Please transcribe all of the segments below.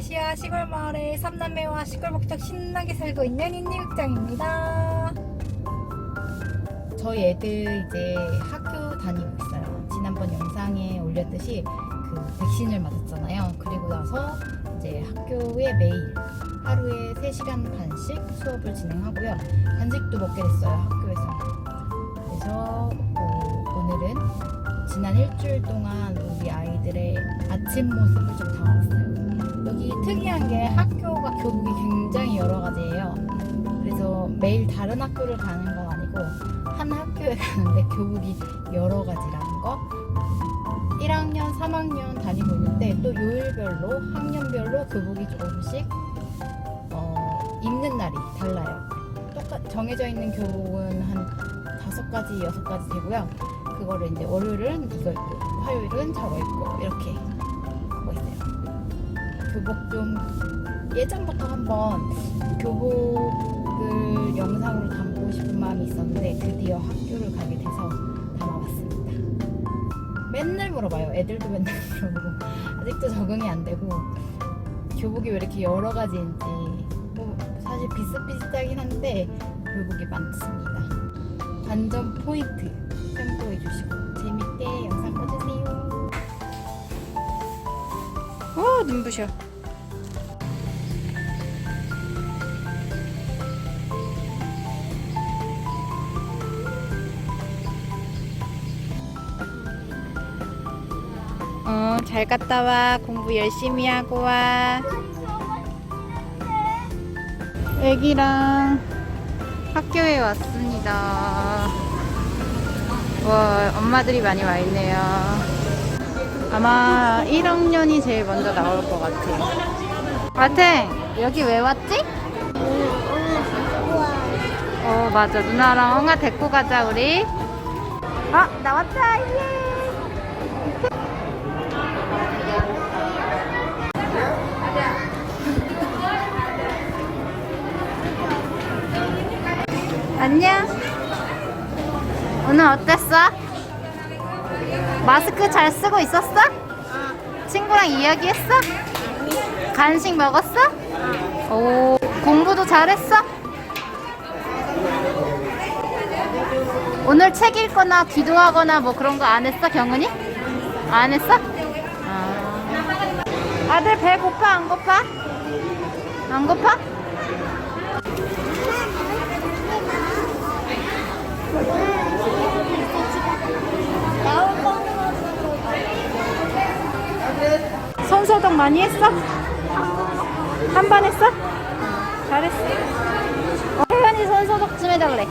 인도네시아 시골 마을에 삼남매와 시골목적 신나게 살고 있는 인니극장입니다. 저희 애들 이제 학교 다니고 있어요. 지난번 영상에 올렸듯이 그 백신을 맞았잖아요. 그리고 나서 이제 학교에 매일 하루에 3시간 반씩 수업을 진행하고요. 간식도 먹게 됐어요, 학교에서. 그래서 어, 오늘은 지난 일주일 동안 우리 아이들의 아침 모습을 좀 담아봤어요. 특이한 게 학교가 교복이 굉장히 여러 가지예요. 그래서 매일 다른 학교를 가는 건 아니고 한 학교에 가는데 교복이 여러 가지라는 거. 1학년, 3학년 다니고 있는데 또 요일별로 학년별로 교복이 조금씩 어, 입는 날이 달라요. 똑같 정해져 있는 교복은 한 다섯 가지, 여섯 가지 되고요. 그거를 이제 월요일은 이거 입고 화요일은 저거 입고 이렇게. 교복 좀 예전부터 한번 교복을 영상으로 담고 싶은 마음이 있었는데 드디어 학교를 가게 돼서 담아봤습니다. 맨날 물어봐요. 애들도 맨날 물어보고 아직도 적응이 안 되고 교복이 왜 이렇게 여러 가지인지 뭐 사실 비슷비슷하긴 한데 교복이 많습니다. 관전 포인트 참고해 주시고 오 눈부셔. 어, 잘 갔다 와. 공부 열심히 하고 와. 애기랑 학교에 왔습니다. 와, 엄마들이 많이 와 있네요. 아마 1학년이 제일 먼저 나올 것 같아요. 마탱, 여기 왜 왔지? 어, 맞아. 누나랑 엉아 데리고 가자, 우리. 아, 나왔다, 예! 안녕. 오늘 어땠어? 마스크 잘 쓰고 있었어? 친구랑 이야기했어? 간식 먹었어? 오, 공부도 잘했어? 오늘 책 읽거나 기도하거나 뭐 그런 거 안 했어, 경은이? 안 했어? 아. 아들 배 고파, 안 고파? 안 고파? 손소독 많이 했어? 한 번 했어? 잘했어. 어, 혜연이 손소독 좀 해달래.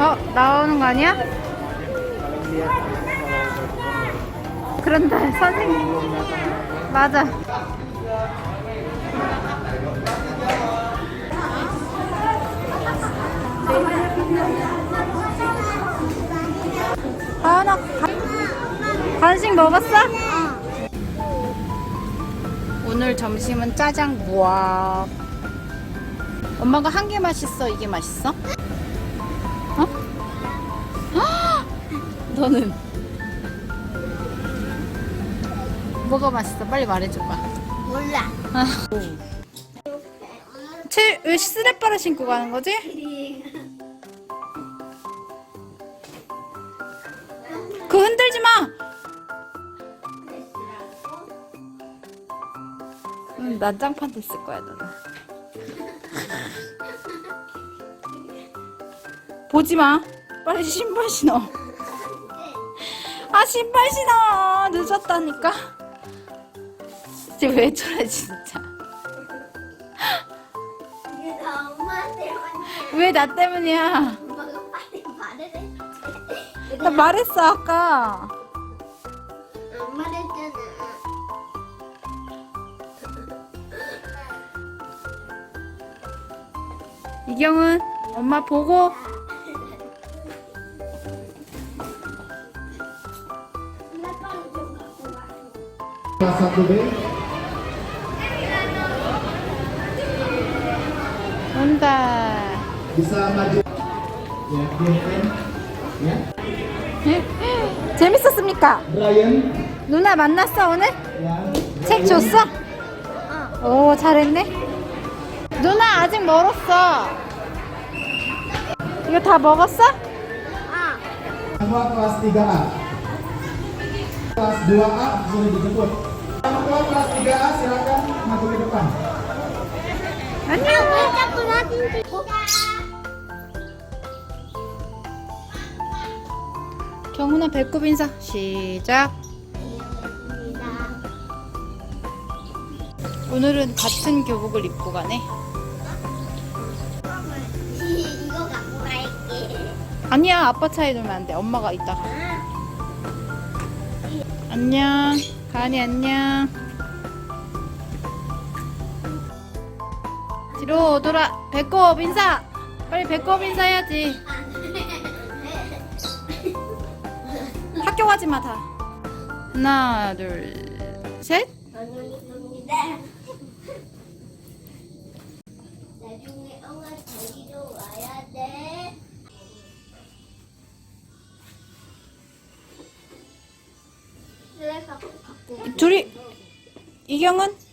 어, 나오는 거 아니야? 그런다, 선생님. 맞아. 아, 나 간- 간식 먹었어? 오늘 점심은 짜장 무합. 엄마가 한 개 맛있어, 이게 맛있어? 어? 너는 뭐가 맛있어? 빨리 말해줘봐. 몰라. 체, 왜 쓰레빠를 신고 가는 거지? 그 흔들지 마. 응, 난장판 됐을 거야 너는. 보지 마. 빨리 신발 신어. 아 신발 신어. 늦었다니까. 진짜 왜 저래 진짜. 이게 다 엄마한테 왔네. 왜나 때문이야? 엄마가 빨리 말을 했지. 나 말했어 아까. 안 말했잖아. 이경은 엄마 보고. Kelas 1B 온다. bisa maju ya Brian ya 재밌었습니까? Brian 누나 만났어 오늘? ya 책 줬어? 오 잘했네. 누나 아직 멀었어. 이거 다 먹었어? 아, semua kelas 3A kelas 2A sudah dijemput orang tua kelas 3A silakan maju ke depan 찍고? 경훈아 배꼽 인사 시작. 오늘은 같은 교복을 입고 가네. 이거 갖고 갈게. 아니야 아빠 차에 두면 안 돼. 엄마가 이따가. 안녕. 가은이 안녕. 뒤로 돌아. 배꼽 인사. 빨리 배꼽 인사해야지. 학교 가지 마 다. 하나 둘 셋. 감사합니다. 나중에 엄마 데리러 와야 돼. 왜 갖고 갖고 와? 둘이 이경은?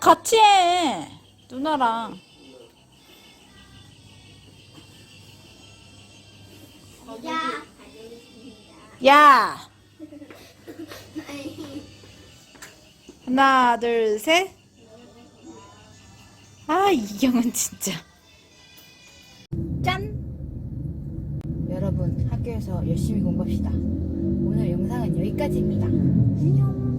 같이 해 누나랑 야. 야 하나 둘 셋 아 이경은 진짜 짠 여러분 학교에서 열심히 공부합시다. 오늘 영상은 여기까지입니다. 안녕.